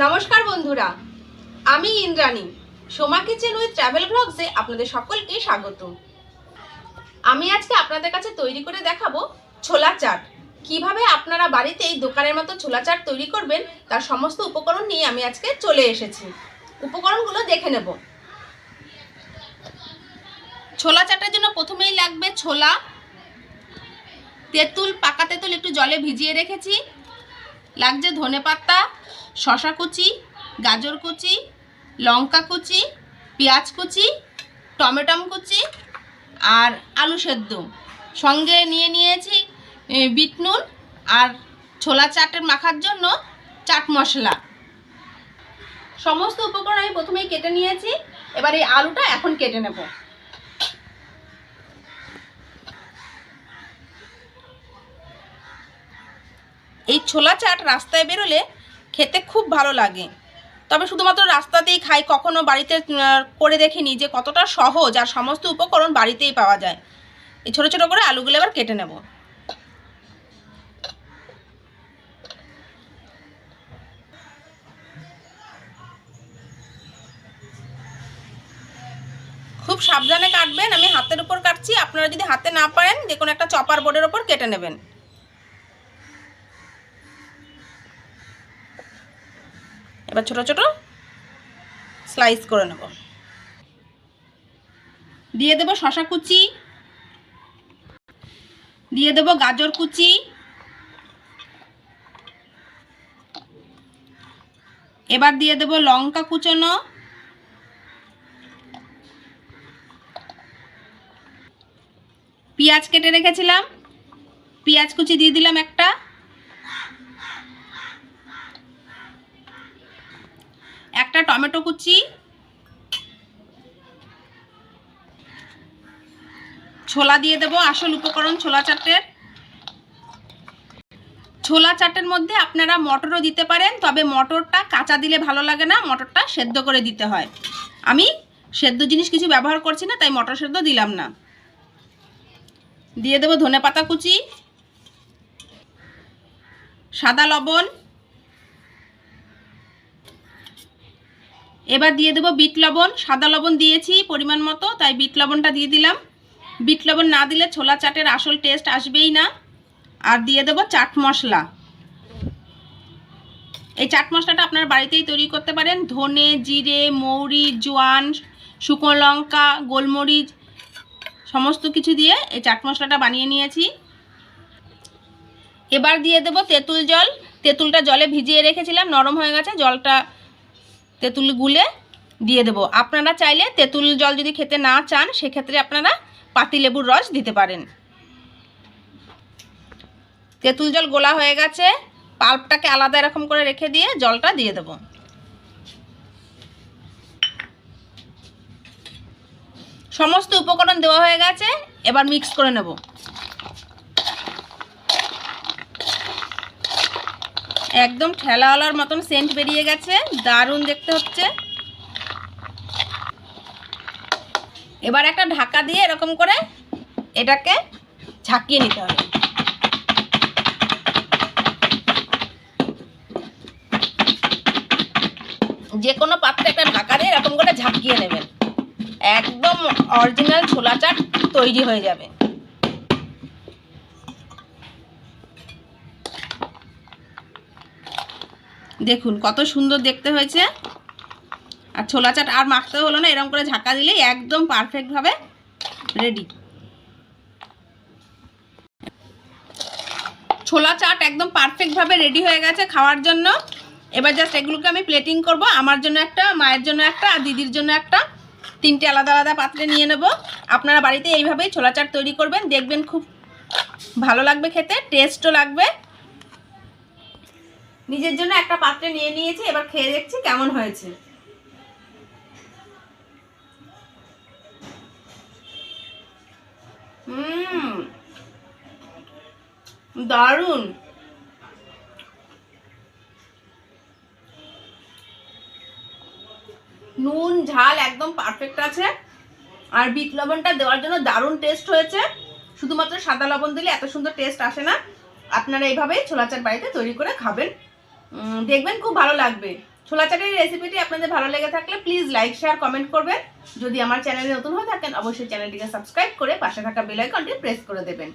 নমস্কার বন্ধুরা, আমি Indrani. Soma kitchen with travel ব্লগসে আপনাদের সকলকে স্বাগত। আমি আজকে আপনাদের কাছে তৈরি করে দেখাবো ছোলা চাট। কীভাবে আপনারা বাড়িতেই দোকানের মতো ছোলা চাট তৈরি করবেন, তার সমস্ত উপকরণ নিয়ে আমি আজকে চলে এসেছি। উপকরণগুলো দেখে নেব। ছোলা চাটের জন্য প্রথমেই লাগবে ছোলা। তেঁতুল, পাকা তেঁতুল একটু জলে ভিজিয়ে রেখেছি। লাগছে ধনে পাতা শশা কুচি, গাজর কুচি, লঙ্কা কুচি, পেঁয়াজ কুচি, টমেটম কুচি আর আলু সেদ্ধ। সঙ্গে নিয়ে নিয়েছি বিট নুন আর ছোলা চাটের মাখার জন্য চাট মশলা। সমস্ত উপকরণ আমি প্রথমেই কেটে নিয়েছি, এবার এই আলুটা এখন কেটে নেব। এই ছোলা চাট রাস্তায় বেরোলে খেতে খুব ভালো লাগে। তবে শুধুমাত্র রাস্তাতেই খাই, কখনো বাড়িতে করে দেখিনি যে কতটা সহজ আর সমস্ত উপকরণ বাড়িতেই পাওয়া যায়। এই ছোটো ছোটো করে আলুগুলো এবার কেটে নেব। খুব সাবধানে কাটবেন, আমি হাতের উপর কাটছি, আপনারা যদি হাতে না পারেন যে কোনো একটা চপার বোর্ডের ওপর কেটে নেবেন। এবার ছোট ছোট স্লাইস করে নেব। দিয়ে দেব শশা কুচি। দিয়ে দেব গাজর কুচি। এবার দিয়ে দেব লঙ্কা কুচোনো। পেঁয়াজ কেটে রেখেছিলাম। পেঁয়াজ কুচি দিয়ে দিলাম একটা। একটা টমেটো কুচি, ছোলা দিয়ে দেবো আসল উপকরণ ছোলা চাটের। ছোলা চাটের মধ্যে আপনারা মটরও দিতে পারেন, তবে মটরটা কাঁচা দিলে ভালো লাগে না, মটরটা সেদ্ধ করে দিতে হয়। আমি সেদ্ধ জিনিস কিছু ব্যবহার করছি না, তাই মটর সেদ্ধ দিলাম না। দিয়ে দেবো ধনে পাতা কুচি, সাদা লবণ এবার দিয়ে দেবো বিট লবণ, সাদা লবণ দিয়েছি পরিমাণ মতো, তাই বিট লবণটা দিয়ে দিলাম। বিট লবণ না দিলে ছোলা চাটের আসল টেস্ট আসবেই না। আর দিয়ে দেবো চাট মশলা। এই চাট মশলাটা আপনার বাড়িতেই তৈরি করতে পারেন। ধনে, জিরে, মৌরি, জোয়ান, শুকনো লঙ্কা, গোলমরিচ, সমস্ত কিছু দিয়ে এই চাট মশলাটা বানিয়ে নিয়েছি। এবার দিয়ে দেবো তেঁতুল জল। তেঁতুলটা জলে ভিজিয়ে রেখেছিলাম, নরম হয়ে গেছে, জলটা তেঁতুল গুলে দিয়ে দেবো। আপনারা চাইলে তেঁতুল জল যদি খেতে না চান, সেক্ষেত্রে আপনারা পাতিলেবুর রস দিতে পারেন। তেঁতুল জল গোলা হয়ে গেছে। পাল্পটাকে আলাদা এরকম করে রেখে দিয়ে জলটা দিয়ে দেবো। সমস্ত উপকরণ দেওয়া হয়ে গেছে। এবার মিক্স করে নেব। একদম ঠেলাওয়ালার মতন সেন্ট বেরিয়ে গেছে, দারুণ দেখতে হচ্ছে। এবার একটা ঢাকা দিয়ে এরকম করে এটাকে ঝাঁকিয়ে নিতে হবে। যে কোনো পাত্রে একটা ঢাকা দিয়ে এরকম করে ঝাঁকিয়ে নেবেন। একদম অরিজিনাল ছোলা চাট তৈরি হয়ে যাবে। দেখুন, কত সুন্দর দেখতে হয়েছে। আর ছোলা চাট আর মাখতে হলো না এরকম করে ঝাঁকা দিলেই একদম পারফেক্টভাবে রেডি ছোলা চাট একদম পারফেক্টভাবে রেডি হয়ে গেছে খাওয়ার জন্য। এবার জাস্ট এগুলোকে আমি প্লেটিং করব। আমার জন্য একটা, মায়ের জন্য একটা, আর দিদির জন্য একটা। তিনটে আলাদা আলাদা পাত্রে নিয়ে নেব। আপনারা বাড়িতে এইভাবেই ছোলা চাট তৈরি করবেন, দেখবেন খুব ভালো লাগবে খেতে টেস্টও লাগবে। নিজের জন্য একটা পাত্রে নিয়ে নিয়েছি, এবার খেয়ে দেখছি কেমন হয়েছে। দারুণ। নুন, ঝাল একদম পারফেক্ট আছে। আর বিট লবণটা দেওয়ার জন্য দারুণ টেস্ট হয়েছে। শুধুমাত্র সাদা লবণ দিলে এত সুন্দর টেস্ট আসে না। আপনারা এইভাবেই ছোলা চাট বাড়িতে তৈরি করে খাবেন। দেখবেন খুব ভালো লাগবে। ছোলা চাটের রেসিপিটি আপনাদের ভালো লেগে থাকলে প্লিজ লাইক শেয়ার কমেন্ট করবেন। যদি আমার চ্যানেলে নতুন হয়ে থাকেন, অবশ্যই চ্যানেলটিকে সাবস্ক্রাইব করে পাশে থাকা বেলাইকনটি প্রেস করে দেবেন।